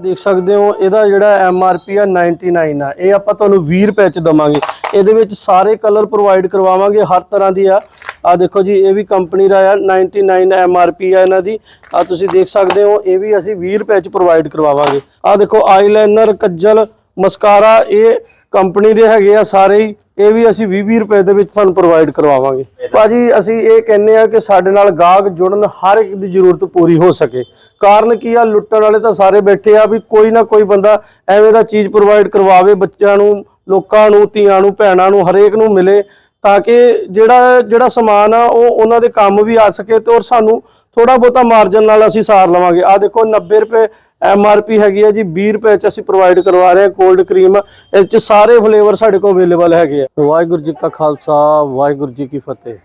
ਦੇਖ ਸਕਦੇ ਹੋ, ਇਹਦਾ ਜਿਹੜਾ ਐਮ ਆਰ ਪੀ ਆ 99 ਆ। ਇਹ ਆਪਾਂ ਤੁਹਾਨੂੰ 20 ਰੁਪਏ ਚ ਦਵਾਂਗੇ। ਇਹਦੇ ਵਿੱਚ ਸਾਰੇ ਕਲਰ ਪ੍ਰੋਵਾਈਡ ਕਰਵਾਵਾਂਗੇ, ਹਰ ਤਰ੍ਹਾਂ ਦੀ ਆ। ਆ ਦੇਖੋ ਜੀ, ਇਹ ਵੀ ਕੰਪਨੀ ਦਾ ਆ 99 ਐਮ ਆਰ ਪੀ ਆ ਇਹਨਾਂ ਦੀ। ਆ ਤੁਸੀਂ ਦੇਖ ਸਕਦੇ ਹੋ, ਇਹ ਵੀ ਅਸੀਂ 20 ਰੁਪਏ ਚ ਪ੍ਰੋਵਾਈਡ ਕਰਵਾਵਾਂਗੇ। ਆ ਦੇਖੋ ਆਈਲਾਈਨਰ ਕੱਜਲ ਮਸਕਾਰਾ ਇਹ ਕੰਪਨੀ ਦੇ ਹੈਗੇ ਆ ਸਾਰੇ ਹੀ, ਇਹ ਵੀ ਅਸੀਂ 20 ਰੁਪਏ ਦੇ ਵਿੱਚ ਤੁਹਾਨੂੰ ਪ੍ਰੋਵਾਈਡ ਕਰਵਾਵਾਂਗੇ। ਭਾਜੀ, ਅਸੀਂ ਇਹ ਕਹਿੰਨੇ ਆ ਕਿ ਸਾਡੇ ਨਾਲ ਗਾਹਕ ਜੁੜਨ ਹਰ ਇੱਕ ਦੀ ਜ਼ਰੂਰਤ ਪੂਰੀ ਹੋ ਸਕੇ। ਕਾਰਨ ਕੀ ਆ, ਲੁੱਟਣ ਵਾਲੇ ਤਾਂ ਸਾਰੇ ਬੈਠੇ ਆ ਵੀ ਕੋਈ ਨਾ ਕੋਈ ਬੰਦਾ ਐਵੇਂ ਦਾ ਚੀਜ਼ ਪ੍ਰੋਵਾਈਡ ਕਰਵਾਵੇ, ਬੱਚਿਆਂ ਨੂੰ, ਲੋਕਾਂ ਨੂੰ, ਧੀਆਂ ਨੂੰ, ਭੈਣਾਂ ਨੂੰ, ਹਰੇਕ ਨੂੰ ਮਿਲੇ, ਤਾਂ ਕਿ ਜਿਹੜਾ ਜਿਹੜਾ ਸਮਾਨ ਆ, ਉਹ ਉਹਨਾਂ ਦੇ ਕੰਮ ਵੀ ਆ ਸਕੇ ਤੇ ਔਰ ਸਾਨੂੰ ਥੋੜਾ ਬਹੁਤਾ ਮਾਰਜਨ ਨਾਲ ਅਸੀਂ ਸਾਰ ਲਵਾਂਗੇ। ਆ ਦੇਖੋ 90 ਰੁਪਏ ਐਮ ਆਰ ਪੀ ਹੈਗੀ ਆ ਜੀ 20 ਰੁਪਏ ਚ ਅਸੀਂ ਪ੍ਰੋਵਾਈਡ ਕਰਵਾ ਰਹੇ ਹਾਂ ਕੋਲਡ ਕਰੀਮ ਇਹ ਚ ਸਾਰੇ ਫਲੇਵਰ ਸਾਡੇ ਕੋਲ ਅਵੇਲੇਬਲ ਹੈਗੇ ਆ। ਵਾਹਿਗੁਰੂ ਜੀ ਕਾ ਖਾਲਸਾ, ਵਾਹਿਗੁਰੂ ਜੀ ਕੀ ਫਤਿਹ।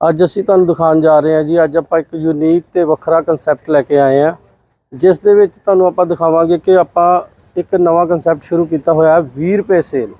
ਅੱਜ ਅਸੀਂ ਤੁਹਾਨੂੰ ਦਿਖਾਉਣ ਜਾ ਰਹੇ ਹਾਂ ਜੀ, ਅੱਜ ਆਪਾਂ ਇੱਕ ਯੂਨੀਕ ਤੇ ਵੱਖਰਾ ਕਨਸੈਪਟ ਲੈ ਕੇ ਆਏ ਹਾਂ। ਜਿਸ ਦੇ ਵਿੱਚ ਤੁਹਾਨੂੰ ਆਪਾਂ ਦਿਖਾਵਾਂਗੇ ਕਿ ਆਪਾਂ ਇੱਕ ਨਵਾਂ ਕਨਸੈਪਟ ਸ਼ੁਰੂ ਕੀਤਾ ਹੋਇਆ ਹੈ 20 ਰੁਪਏ ਸੇਲ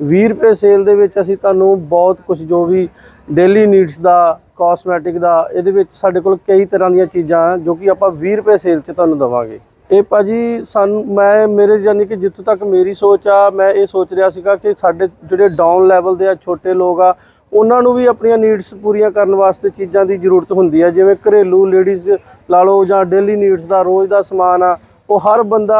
20 ਰੁਪਏ ਸੇਲ ਦੇ ਵਿੱਚ ਅਸੀਂ ਤੁਹਾਨੂੰ ਬਹੁਤ ਕੁਝ ਜੋ ਵੀ ਡੇਲੀ ਨੀਡਸ ਦਾ ਕਾਸਮੈਟਿਕ ਦਾ, ਇਹਦੇ ਵਿੱਚ ਸਾਡੇ ਕੋਲ ਕਈ ਤਰ੍ਹਾਂ ਦੀਆਂ ਚੀਜ਼ਾਂ ਆ ਜੋ ਕਿ ਆਪਾਂ 20 ਰੁਪਏ ਸੇਲ 'ਚ ਤੁਹਾਨੂੰ ਦਵਾਂਗੇ। ਇਹ ਭਾਜੀ ਸਾਨੂੰ, ਮੈਂ, ਮੇਰੇ ਯਾਨੀ ਕਿ ਜਿੱਥੋਂ ਤੱਕ ਮੇਰੀ ਸੋਚ ਆ, ਮੈਂ ਇਹ ਸੋਚ ਰਿਹਾ ਸੀਗਾ ਕਿ ਸਾਡੇ ਜਿਹੜੇ ਡਾਊਨ ਲੈਵਲ ਦੇ ਆ, ਛੋਟੇ ਲੋਕ ਆ, ਉਹਨਾਂ ਨੂੰ ਵੀ ਆਪਣੀਆਂ ਨੀਡਸ ਪੂਰੀਆਂ ਕਰਨ ਵਾਸਤੇ ਚੀਜ਼ਾਂ ਦੀ ਜ਼ਰੂਰਤ ਹੁੰਦੀ ਆ। ਜਿਵੇਂ ਘਰੇਲੂ ਲੇਡੀਜ਼ ਲਾ ਲਓ ਜਾਂ ਡੇਲੀ ਨੀਡਸ ਦਾ ਰੋਜ਼ ਦਾ ਸਮਾਨ ਆ, ਉਹ ਹਰ ਬੰਦਾ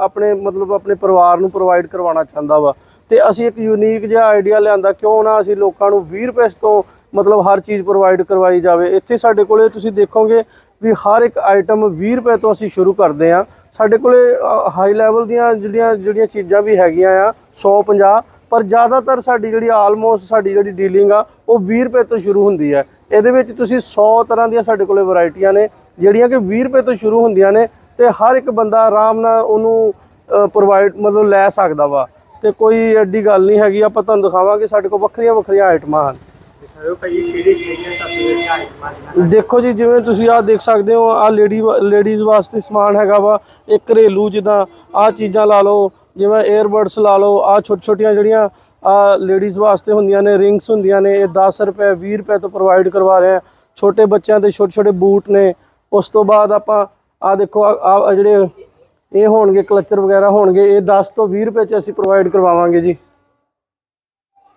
ਆਪਣੇ, ਮਤਲਬ ਆਪਣੇ ਪਰਿਵਾਰ ਨੂੰ ਪ੍ਰੋਵਾਈਡ ਕਰਵਾਉਣਾ ਚਾਹੁੰਦਾ ਵਾ। ਤੇ ਅਸੀਂ ਇੱਕ ਯੂਨੀਕ ਜਿਹਾ ਆਈਡੀਆ ਲਿਆਂਦਾ, ਕਿਉਂ ਨਾ ਅਸੀਂ ਲੋਕਾਂ ਨੂੰ 20 ਰੁਪਏ ਤੋਂ ਮਤਲਬ ਹਰ ਚੀਜ਼ ਪ੍ਰੋਵਾਈਡ ਕਰਵਾਈ ਜਾਵੇ। ਇੱਥੇ ਸਾਡੇ ਕੋਲੇ ਤੁਸੀਂ ਦੇਖੋਗੇ ਵੀ ਹਰ ਇੱਕ ਆਈਟਮ 20 ਰੁਪਏ ਤੋਂ ਅਸੀਂ ਸ਼ੁਰੂ ਕਰਦੇ ਆ ਸਾਡੇ ਕੋਲੇ ਹਾਈ ਲੈਵਲ ਦੀਆਂ ਜਿਹੜੀਆਂ ਜਿਹੜੀਆਂ ਚੀਜ਼ਾਂ ਵੀ ਹੈਗੀਆਂ ਆ 150 ਪਰ ਜ਼ਿਆਦਾਤਰ ਸਾਡੀ ਜਿਹੜੀ ਆਲਮੋਸਟ ਸਾਡੀ ਜਿਹੜੀ ਡੀਲਿੰਗ ਆ, ਉਹ 20 ਰੁਪਏ ਤੋਂ ਸ਼ੁਰੂ ਹੁੰਦੀ ਹੈ। ਇਹਦੇ ਵਿੱਚ ਤੁਸੀਂ 100 ਤਰ੍ਹਾਂ ਦੀਆਂ ਸਾਡੇ ਕੋਲੇ ਵੈਰਾਈਟੀਆਂ ਨੇ, ਜਿਹੜੀਆਂ ਕਿ 20 ਰੁਪਏ ਤੋਂ ਸ਼ੁਰੂ ਹੁੰਦੀਆਂ ਨੇ ਤੇ ਹਰ ਇੱਕ ਬੰਦਾ ਆਰਾਮ ਨਾਲ ਉਹਨੂੰ ਪ੍ਰੋਵਾਈਡ ਮਤਲਬ ਲੈ ਸਕਦਾ ਵਾ। ਤੇ ਕੋਈ ਐਡੀ ਗੱਲ ਨਹੀਂ ਹੈਗੀ ਆਪਾਂ ਤੁਹਾਨੂੰ ਦਿਖਾਵਾਂਗੇ ਸਾਡੇ ਕੋਲ ਵੱਖਰੀਆਂ ਵੱਖਰੀਆਂ ਆਈਟਮਾਂ ਹਨ। ਦੇਖੋ ਜੀ ਜਿਵੇਂ ਤੁਸੀਂ ਆਹ ਦੇਖ ਸਕਦੇ ਹੋ ਆਹ ਲੇਡੀ ਲੇਡੀਜ਼ ਵਾਸਤੇ ਸਮਾਨ ਹੈਗਾ ਵਾ ਇਹ ਘਰੇਲੂ ਜਿੱਦਾਂ ਆਹ ਚੀਜ਼ਾਂ ਲਾ ਲਓ ਜਿਵੇਂ 에ਅਰਬਡਸ ਲਾ ਲਓ ਆਹ ਛੋਟੀ ਛੋਟੀਆਂ ਜਿਹੜੀਆਂ ਆ ਲੇਡੀਜ਼ ਵਾਸਤੇ ਹੁੰਦੀਆਂ ਨੇ ਰਿੰਗਸ ਹੁੰਦੀਆਂ ਨੇ ਇਹ 10 ਰੁਪਏ 20 ਰੁਪਏ ਤੋਂ ਪ੍ਰੋਵਾਈਡ ਕਰਵਾ ਰਹੇ ਆ ਛੋਟੇ ਬੱਚਿਆਂ ਦੇ ਛੋਟੇ ਛੋਟੇ ਬੂਟ ਨੇ ਉਸ ਤੋਂ ਬਾਅਦ ਆਪਾਂ ਆਹ ਦੇਖੋ ਆ ਜਿਹੜੇ ਇਹ ਹੋਣਗੇ ਕਲਚਰ ਵਗੈਰਾ ਹੋਣਗੇ ਇਹ 10 ਤੋਂ 20 ਰੁਪਏ ਚ ਅਸੀਂ ਪ੍ਰੋਵਾਈਡ ਕਰਵਾਵਾਂਗੇ ਜੀ।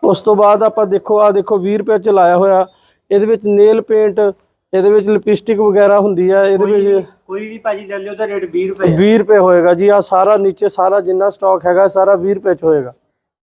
ਉਸ ਤੋਂ ਬਾਅਦ ਆਪਾਂ ਦੇਖੋ ਆ ਦੇਖੋ 20 ਰੁਪਏ ਚ ਲਾਇਆ ਹੋਇਆ। ਇਹਦੇ ਵਿੱਚ ਨੇਲ ਪੇਂਟ ਇਹਦੇ ਵਿੱਚ ਲਿਪਸਟਿਕ ਵਗੈਰਾ ਹੁੰਦੀ ਆ ਇਹਦੇ ਵਿੱਚ ਕੋਈ ਵੀ ਭਾਜੀ ਲੈ ਲਿਓ ਤਾਂ ਰੇਟ 20 ਰੁਪਏ ਆ। 20 ਰੁਪਏ ਹੋਏਗਾ ਜੀ। ਆ ਸਾਰਾ ਨੀਚੇ ਸਾਰਾ ਜਿੰਨਾ ਸਟਾਕ ਹੈਗਾ ਸਾਰਾ 20 ਰੁਪਏ ਚ ਹੋਏਗਾ।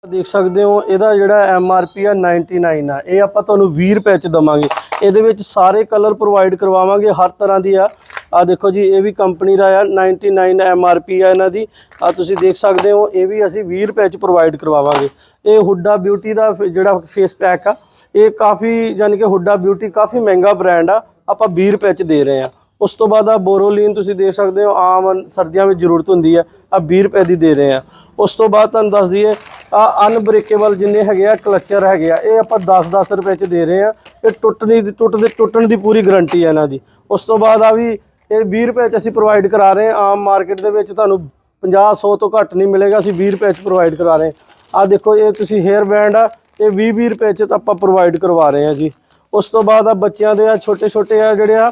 ਦੇਖ ਸਕਦੇ ਹੋ ਇਹਦਾ ਜਿਹੜਾ ਐਮ ਆਰ ਪੀ ਆ 99 ਆ। ਇਹ ਆਪਾਂ ਤੁਹਾਨੂੰ 20 ਰੁਪਏ ਚ ਦਵਾਂਗੇ। ਇਹਦੇ ਵਿੱਚ ਸਾਰੇ ਕਲਰ ਪ੍ਰੋਵਾਈਡ ਕਰਵਾਵਾਂਗੇ ਹਰ ਤਰ੍ਹਾਂ ਦੀ ਆ। ਆ ਦੇਖੋ ਜੀ, ਇਹ ਵੀ ਕੰਪਨੀ ਦਾ ਆ 99 ਐਮ ਆਰ ਪੀ ਆ ਇਹਨਾਂ ਦੀ। ਆ ਤੁਸੀਂ ਦੇਖ ਸਕਦੇ ਹੋ, ਇਹ ਵੀ ਅਸੀਂ 20 ਰੁਪਏ ਚ ਪ੍ਰੋਵਾਈਡ ਕਰਵਾਵਾਂਗੇ। ਇਹ ਹੁੱਡਾ ਬਿਊਟੀ ਦਾ ਫ- ਜਿਹੜਾ ਫੇਸ ਪੈਕ ਆ, ਇਹ ਕਾਫੀ ਯਾਨੀ ਕਿ ਹੁੱਡਾ ਬਿਊਟੀ ਕਾਫੀ ਮਹਿੰਗਾ ਬ੍ਰਾਂਡ ਆ, ਆਪਾਂ 20 ਰੁਪਏ ਚ ਦੇ ਰਹੇ ਆ। ਉਸ ਤੋਂ ਬਾਅਦ ਆ ਬੋਰੋਲੀਨ ਤੁਸੀਂ ਦੇਖ ਸਕਦੇ ਹੋ, ਆਮ ਸਰਦੀਆਂ ਵਿੱਚ ਜ਼ਰੂਰਤ ਹੁੰਦੀ ਹੈ ਆ 20 ਰੁਪਏ ਦੀ ਦੇ ਰਹੇ ਆ। ਉਸ ਤੋਂ ਬਾਅਦ ਤੁਹਾਨੂੰ ਦੱਸ ਦਈਏ, ਆ ਅਨਬ੍ਰੇਕੇਬਲ ਜਿੰਨੇ ਹੈਗੇ ਆ ਕਲਚਰ ਹੈਗੇ ਆ, ਇਹ ਆਪਾਂ 10-10 ਰੁਪਏ ਚ ਦੇ ਰਹੇ ਆ। ਇਹ ਟੁੱਟਣੀ ਦੀ, ਟੁੱਟਦੇ, ਟੁੱਟਣ ਦੀ ਪੂਰੀ ਗਾਰੰਟੀ ਹੈ ਇਹਨਾਂ ਦੀ। ਉਸ ਤੋਂ ਬਾਅਦ ਆ ਵੀ ਇਹ 20 ਰੁਪਏ ਚ ਅਸੀਂ ਪ੍ਰੋਵਾਈਡ ਕਰਾ ਰਹੇ ਹਾਂ। ਆਮ ਮਾਰਕੀਟ ਦੇ ਵਿੱਚ ਤੁਹਾਨੂੰ 50 100 ਤੋਂ ਘੱਟ ਨਹੀਂ ਮਿਲੇਗਾ। ਅਸੀਂ 20 ਰੁਪਏ ਚ ਪ੍ਰੋਵਾਈਡ ਕਰਾ ਰਹੇ ਆ ਆਹ ਦੇਖੋ, ਇਹ ਤੁਸੀਂ ਹੇਅਰ ਬੈਂਡ ਆ, ਇਹ 20 20 ਰੁਪਏ ਚ ਤਾਂ ਆਪਾਂ ਪ੍ਰੋਵਾਈਡ ਕਰਵਾ ਰਹੇ ਹਾਂ ਜੀ। ਉਸ ਤੋਂ ਬਾਅਦ ਆ ਬੱਚਿਆਂ ਦੇ ਆ ਛੋਟੇ ਛੋਟੇ ਆ ਜਿਹੜੇ ਆ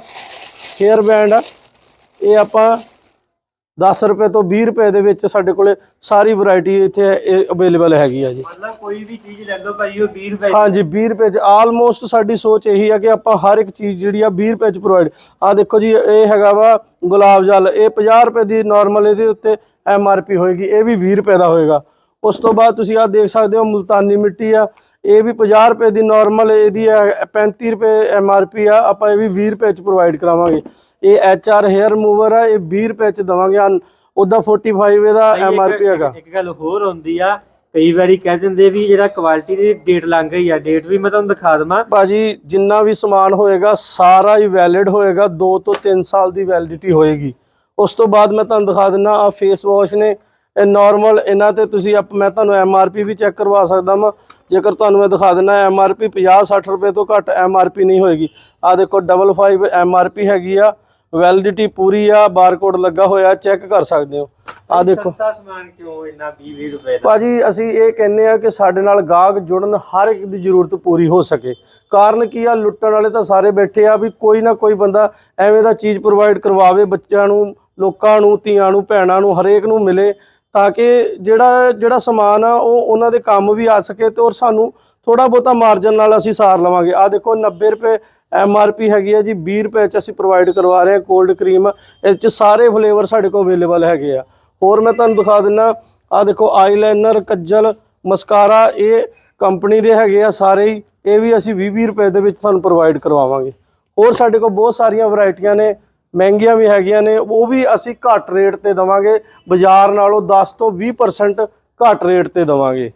ਹੇਅਰ ਬੈਂਡ ਆ, ਇਹ ਆਪਾਂ 10 ਰੁਪਏ ਤੋਂ 20 ਰੁਪਏ ਦੇ ਵਿੱਚ ਸਾਡੇ ਕੋਲੇ ਸਾਰੀ ਵੈਰਾਈਟੀ ਇੱਥੇ ਅਵੇਲੇਬਲ ਹੈਗੀ ਆ ਜੀ। ਮਤਲਬ ਕੋਈ ਵੀ ਚੀਜ਼ ਲੈ ਲਓ ਭਾਜੀ ਉਹ 20 ਰੁਪਏ। ਹਾਂਜੀ 20 ਰੁਪਏ ਚ ਆਲਮੋਸਟ ਸਾਡੀ ਸੋਚ ਇਹੀ ਆ ਕਿ ਆਪਾਂ ਹਰ ਇੱਕ ਚੀਜ਼ ਜਿਹੜੀ ਆ 20 ਰੁਪਏ ਚ ਪ੍ਰੋਵਾਈਡ ਆ ਦੇਖੋ ਜੀ ਇਹ ਹੈਗਾ ਵਾ ਗੁਲਾਬ ਜਲ ਇਹ 50 ਰੁਪਏ ਦੀ ਨਾਰਮਲ ਇਹਦੇ ਉੱਤੇ ਐਮ ਆਰ ਪੀ ਹੋਏਗੀ ਇਹ ਵੀ 20 ਰੁਪਏ ਦਾ ਹੋਏਗਾ। ਉਸ ਤੋਂ ਬਾਅਦ ਤੁਸੀਂ ਆ ਦੇਖ ਸਕਦੇ ਹੋ ਮੁਲਤਾਨੀ ਮਿੱਟੀ ਆ ਇਹ ਵੀ 50 ਰੁਪਏ ਦੀ ਨਾਰਮਲ ਇਹਦੀ ਹੈ 35 ਰੁਪਏ ਐਮ ਆਰ ਪੀ ਆ ਆਪਾਂ ਇਹ ਵੀ 20 ਰੁਪਏ ਚ ਪ੍ਰੋਵਾਈਡ ਕਰਾਵਾਂਗੇ। ਇਹ ਐਚ ਆਰ ਹੇਅਰ ਰਿਮੂਵਰ ਆ ਇਹ 20 ਰੁਪਏ ਚ ਦਵਾਂਗੇ ਉਹਦਾ 45 ਇਹਦਾ ਐਮ ਆਰ ਪੀ ਹੈਗਾ। ਇੱਕ ਗੱਲ ਹੋਰ ਹੁੰਦੀ ਆ ਕਈ ਵਾਰੀ ਕਹਿ ਦਿੰਦੇ ਵੀ ਜਿਹੜਾ ਕੁਆਲਿਟੀ ਦੀ ਡੇਟ ਲੰਘ ਗਈ ਆ ਡੇਟ ਵੀ ਮੈਂ ਤੁਹਾਨੂੰ ਦਿਖਾ ਦਵਾਂ। ਭਾਜੀ ਜਿੰਨਾ ਵੀ ਸਮਾਨ ਹੋਏਗਾ ਸਾਰਾ ਹੀ ਵੈਲਿਡ ਹੋਏਗਾ 2 ਤੋਂ 3 ਸਾਲ ਦੀ ਵੈਲਿਡਿਟੀ ਹੋਏਗੀ। ਉਸ ਤੋਂ ਬਾਅਦ ਮੈਂ ਤੁਹਾਨੂੰ ਦਿਖਾ ਦਿੰਨਾ ਆ ਫੇਸ ਵਾਸ਼ ਨੇ ਇਹ ਨਾਰਮਲ ਇਹਨਾਂ ਤੇ ਤੁਸੀਂ ਆਪ- ਮੈਂ ਤੁਹਾਨੂੰ ਐਮ ਆਰ ਪੀ ਵੀ ਚੈੱਕ ਕਰਵਾ ਸਕਦਾ ਹਾਂ ਜੇਕਰ ਤੁਹਾਨੂੰ ਮੈਂ ਦਿਖਾ ਦਿੰਨਾ ਐਮ ਆਰ ਪੀ 50 60 ਰੁਪਏ ਤੋਂ ਘੱਟ ਐਮ ਆਰ ਪੀ ਨਹੀਂ ਹੋਏਗੀ। ਆ ਦੇਖੋ 55 ਐਮ ਆਰ ਪੀ ਹੈਗੀ ਆ। ਵੈਲਿਡਿਟੀ ਪੂਰੀ ਆ ਬਾਰਕੋਡ ਲੱਗਾ ਹੋਇਆ ਚੈੱਕ ਕਰ ਸਕਦੇ ਹੋ। ਆ ਦੇਖੋ। ਸਸਤਾ ਸਮਾਨ ਕਿਉਂ ਇੰਨਾ 20 20 ਰੁਪਏ ਦਾ? ਭਾਜੀ ਅਸੀਂ ਇਹ ਕਹਿੰਨੇ ਆ ਕਿ ਸਾਡੇ ਨਾਲ ਗਾਹਕ ਜੁੜਨ ਹਰ ਇੱਕ ਦੀ ਜ਼ਰੂਰਤ ਪੂਰੀ ਹੋ ਸਕੇ। ਕਾਰਨ ਕੀ ਆ? ਲੁੱਟਣ ਵਾਲੇ ਤਾਂ ਸਾਰੇ ਬੈਠੇ ਆ ਵੀ ਕੋਈ ਨਾ ਕੋਈ ਬੰਦਾ ਐਵੇਂ ਦਾ ਚੀਜ਼ ਪ੍ਰੋਵਾਈਡ ਕਰਵਾਵੇ ਬੱਚਿਆਂ ਨੂੰ ਲੋਕਾਂ ਨੂੰ ਧੀਆਂ ਨੂੰ ਭੈਣਾਂ ਨੂੰ ਹਰੇਕ ਨੂੰ ਮਿਲੇ ਤਾਂ ਕਿ ਜਿਹੜਾ ਜਿਹੜਾ ਸਮਾਨ ਆ ਉਹ ਉਹਨਾਂ ਦੇ ਕੰਮ ਵੀ ਆ ਸਕੇ ਤੇ ਔਰ ਸਾਨੂੰ ਥੋੜਾ ਬਹੁਤਾ ਮਾਰਜਨ ਨਾਲ ਅਸੀਂ ਸਾਰ ਲਵਾਂਗੇ। ਆ ਦੇਖੋ 90 ਰੁਪਏ ਐਮ ਆਰ ਪੀ ਹੈਗੀ ਆ ਜੀ 20 ਰੁਪਏ ਚ ਅਸੀਂ ਪ੍ਰੋਵਾਈਡ ਕਰਵਾ ਰਹੇ ਹਾਂ ਕੋਲਡ ਕਰੀਮ ਇਹ ਚ ਸਾਰੇ ਫਲੇਵਰ ਸਾਡੇ ਕੋਲ ਅਵੇਲੇਬਲ ਹੈਗੇ ਆ। ਹੋਰ ਮੈਂ ਤੁਹਾਨੂੰ ਦਿਖਾ ਦਿੰਨਾ ਆ ਦੇਖੋ ਆਈਲਾਈਨਰ ਕੱਜਲ ਮਸਕਾਰਾ ਇਹ ਕੰਪਨੀ ਦੇ ਹੈਗੇ ਆ ਸਾਰੇ ਹੀ। ਇਹ ਵੀ ਅਸੀਂ 20 20 ਰੁਪਏ ਦੇ ਵਿੱਚ ਤੁਹਾਨੂੰ ਪ੍ਰੋਵਾਈਡ ਕਰਵਾਵਾਂਗੇ। ਹੋਰ ਸਾਡੇ ਕੋਲ ਬਹੁਤ ਸਾਰੀਆਂ ਵੈਰਾਈਟੀਆਂ ਨੇ, ਮਹਿੰਗੀਆਂ ਵੀ ਹੈਗੀਆਂ ਨੇ, ਉਹ ਵੀ ਅਸੀਂ ਘੱਟ ਰੇਟ ਤੇ ਦਵਾਂਗੇ। ਬਾਜ਼ਾਰ ਨਾਲੋਂ 10 ਤੋਂ 20% ਘੱਟ ਰੇਟ ਤੇ ਦਵਾਂਗੇ।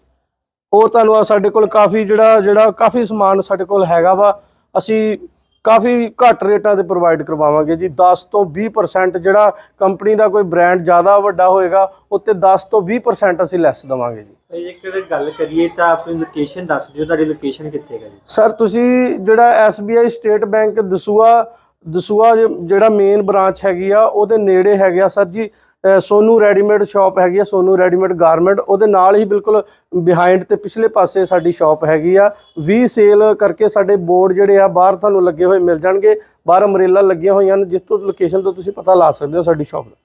ਹੋਰ ਤੁਹਾਨੂੰ ਆ ਸਾਡੇ ਕੋਲ ਕਾਫੀ ਜਿਹੜਾ ਜਿਹੜਾ ਕਾਫੀ ਸਮਾਨ ਸਾਡੇ ਕੋਲ ਹੈਗਾ ਵਾ ਅਸੀਂ ਕਾਫੀ ਘੱਟ ਰੇਟਾਂ ਤੇ ਪ੍ਰੋਵਾਈਡ ਕਰਵਾਵਾਂਗੇ ਜੀ। 10 ਤੋਂ 20% ਜਿਹੜਾ ਕੰਪਨੀ ਦਾ ਕੋਈ ਬ੍ਰਾਂਡ ਜ਼ਿਆਦਾ ਵੱਡਾ ਹੋਏਗਾ ਉੱਤੇ 10 ਤੋਂ 20% ਅਸੀਂ ਲੈਸ ਦਵਾਂਗੇ ਜੀ। ਜੇਕਰ ਗੱਲ ਕਰੀਏ ਤਾਂ ਆਪਣੀ ਲੋਕੇਸ਼ਨ ਦੱਸ ਦਿਓ ਤੁਹਾਡੀ ਲੋਕੇਸ਼ਨ ਕਿੱਥੇ ਹੈ ਜੀ? ਸਰ ਤੁਸੀਂ ਜਿਹੜਾ SBI state bank Dasuya Dasuya ਜਿਹੜਾ ਮੇਨ ਬ੍ਰਾਂਚ ਹੈਗੀ ਆ ਉਹਦੇ ਨੇੜੇ ਹੈਗੇ ਸਰ ਜੀ ਸੋਨੂ ਰੈਡੀਮੇਡ ਸ਼ਾਪ ਹੈਗੀ ਆ, ਸੋਨੂ ਰੈਡੀਮੇਡ ਗਾਰਮੈਂਟ। ਉਹਦੇ ਨਾਲ ਹੀ ਬਿਲਕੁਲ ਬਿਹਾਈਂਡ ਤੇ ਪਿਛਲੇ ਪਾਸੇ ਸਾਡੀ ਸ਼ਾਪ ਹੈਗੀ ਆ। ਵੀ ਸੇਲ ਕਰਕੇ ਸਾਡੇ ਬੋਰਡ ਜਿਹੜੇ ਆ, ਬਾਹਰ ਤੁਹਾਨੂੰ ਲੱਗੇ ਹੋਏ ਮਿਲ ਜਾਣਗੇ। ਬਾਹਰ ਅਮਰੇਲਾ ਲੱਗੀਆਂ ਹੋਈਆਂ ਨੇ, ਜਿਸ ਤੋਂ ਲੋਕੇਸ਼ਨ ਤੋਂ ਤੁਸੀਂ ਪਤਾ ਲਾ ਸਕਦੇ ਹੋ ਸਾਡੀ ਸ਼ਾਪ ਦਾ।